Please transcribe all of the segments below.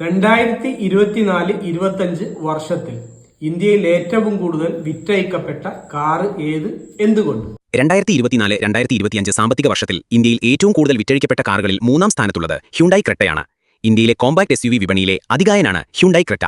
രണ്ടായിരത്തി ഇരുപത്തിനാല് ഇരുപത്തഞ്ച് വർഷത്തിൽ ഇന്ത്യയിൽ ഏറ്റവും കൂടുതൽ വിറ്റഴിക്കപ്പെട്ട കാറ് ഏത് എന്തുകൊണ്ട്? രണ്ടായിരത്തി ഇരുപത്തിനാല് രണ്ടായിരത്തി ഇരുപത്തിയഞ്ച് സാമ്പത്തിക വർഷത്തിൽ ഇന്ത്യയിൽ ഏറ്റവും കൂടുതൽ വിറ്റഴിക്കപ്പെട്ട കാറുകളിൽ മൂന്നാം സ്ഥാനത്തുള്ളത് ഹ്യുണ്ടായി ക്രെട്ടയാണ്. ഇന്ത്യയിലെ കോമ്പാക്ട് എസ് യു വി വിപണിയിലെ അതികായനാണ് ഹ്യുണ്ടായി ക്രെട്ട.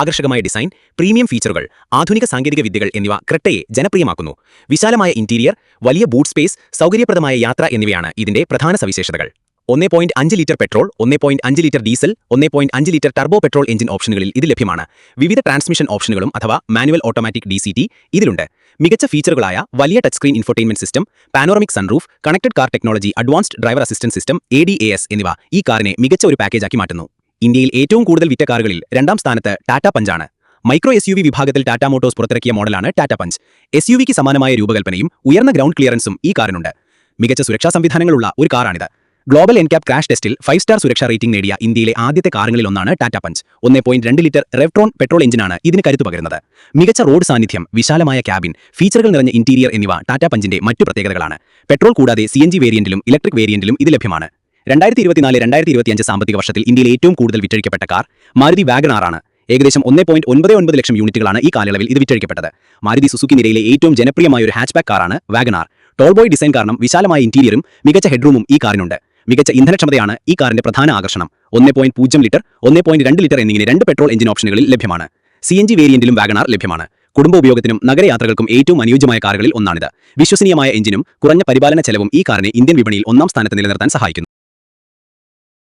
ആകർഷകമായ ഡിസൈൻ പ്രീമിയം ഫീച്ചറുകൾ ആധുനിക സാങ്കേതിക വിദ്യകൾ എന്നിവ ക്രെട്ടയെ ജനപ്രിയമാക്കുന്നു. വിശാലമായ ഇന്റീരിയർ വലിയ ബൂട്ട് സ്പേസ് സൗകര്യപ്രദമായ യാത്ര എന്നിവയാണ് ഇതിന്റെ പ്രധാന സവിശേഷതകൾ. ഒന്നേ പോയിന്റ് അഞ്ച് ലിറ്റർ പെട്രോൾ ഒന്നേ പോയിന്റ് അഞ്ച് ലിറ്റർ ഡീസൽ ഒന്നേ പോയിന്റ് അഞ്ച് ലിറ്റർ ടർബോ പെട്രോൾ എഞ്ചിൻ ഓപ്ഷനുകളിൽ ഇത് ലഭ്യമാണ്. വിവിധ ട്രാൻസ്മിഷൻ ഓപ്ഷനുകളും അഥവാ മാനുവൽ ഓട്ടോമാറ്റിക് ഡി ഇതിലുണ്ട്. മികച്ച ഫീച്ചറുകളായ വലിയ touch screen infotainment system panoramic sunroof connected car technology advanced driver assistant system A എന്നിവ ഈ കാറിനെ മികച്ച ഒരു പാക്കേജാക്കി മാറ്റുന്നു. ഇന്ത്യയിൽ ഏറ്റവും കൂടുതൽ വിറ്റ കാറുകളിൽ രണ്ടാം സ്ഥാനത്ത് ടാറ്റ പഞ്ചാണ് മൈക്രോ എസ് വിഭാഗത്തിൽ ടാറ്റ മോട്ടോഴ്സ് പുറത്തിറക്കിയ മോഡലാണ് ടാറ്റ പഞ്ച്. എസ് യു സമാനമായ രൂപകൽപ്പനയും ഉയർന്ന ഗ്രൗണ്ട് ക്ലിയറൻസും ഈ കാറിനുണ്ട്. മികച്ച സുരക്ഷാ സംവിധാനങ്ങളുള്ള ഒരു കാറാണിത്. ഗ്ലോബൽ എൻക്യാപ് ക്രാഷ് ടെസ്റ്റിൽ ഫൈവ് സ്റ്റാർ സുരക്ഷാ റേറ്റിംഗ് നേടിയ ഇന്ത്യയിലെ ആദ്യത്തെ കാറുകളിൽ ഒന്നാണ് ടാറ്റ പഞ്ച് ഒന്നേ പോയിന്റ് രണ്ട് ലിറ്റർ റെവ്ട്രോൺ പെട്രോൾ എഞ്ചിനാണ് ഇതിന് കരുത്തു പകരുന്നത്. മികച്ച റോഡ് സാന്നിധ്യം വിശാലമായ ക്യാബിൻ ഫീച്ചറുകൾ നിറഞ്ഞ ഇന്റീരിയർ എന്നിവ ടാറ്റ പഞ്ചിന്റെ മറ്റു പ്രത്യേകതകളാണ്. പെട്രോൾ കൂടാതെ സി എൻ ജി വേരിയന്റിലും ഇലക്ട്രിക് വേരിയന്റിലും ഇത് ലഭ്യമാണ്. രണ്ടായിരത്തി ഇരുപത്തിനാല് രണ്ടായിരത്തി ഇരുപത്തിയഞ്ച് സാമ്പത്തിക വർഷത്തിൽ ഇന്ത്യയിൽ ഏറ്റവും കൂടുതൽ വിറ്റഴിക്കപ്പെട്ട കാർ മാരുതി വാഗണാറാണ് ഏകദേശം ഒന്നേ പോയിന്റ് ഒൻപത് ഒൻപത് ലക്ഷം യൂണിറ്റുകളാണ് ഈ കാലയളവിൽ ഇത് വിറ്റഴിക്കപ്പെട്ടത്. മാരുതി സുസുക്കി നിരയിലെ ഏറ്റവും ജനപ്രിയമായ ഒരു ഹാച്ച്ബാക്ക് കാറാണ് വാഗനാർ ടോൾബോയ് ഡിസൈൻ കാരണം വിശാലമായ ഇന്റീരിയറും മികച്ച ഹെഡ്റൂമും ഈ കാറിനുണ്ട്. മികച്ച ഇന്ധനക്ഷമതയാണ് ഈ കാറിന്റെ പ്രധാന ആകർഷണം. ഒന്നേ പോയിന്റ് പൂജ്യം ലിറ്റർ ഒന്നേ പോയിന്റ് രണ്ട് ലിറ്റർ എന്നിങ്ങനെ രണ്ട് പെട്രോൾ എഞ്ചിൻ ഓപ്ഷനുകളിൽ ലഭ്യമാണ്. സി എൻ ജി വേരിയന്റിലും വാഗണാർ ലഭ്യമാണ്. കുടുംബ ഉപയോഗത്തിനും നഗരയാത്രകൾക്കും ഏറ്റവും അനുയോജ്യമായ കാറുകളിൽ ഒന്നാണിത്. വിശ്വസനീയമായ എഞ്ചിനും കുറഞ്ഞ പരിപാലന ചെലവും ഈ കാറിനെ ഇന്ത്യൻ വിപണിയിൽ ഒന്നാം സ്ഥാനത്ത് നിലനിർത്താൻ സഹായിക്കുന്നു.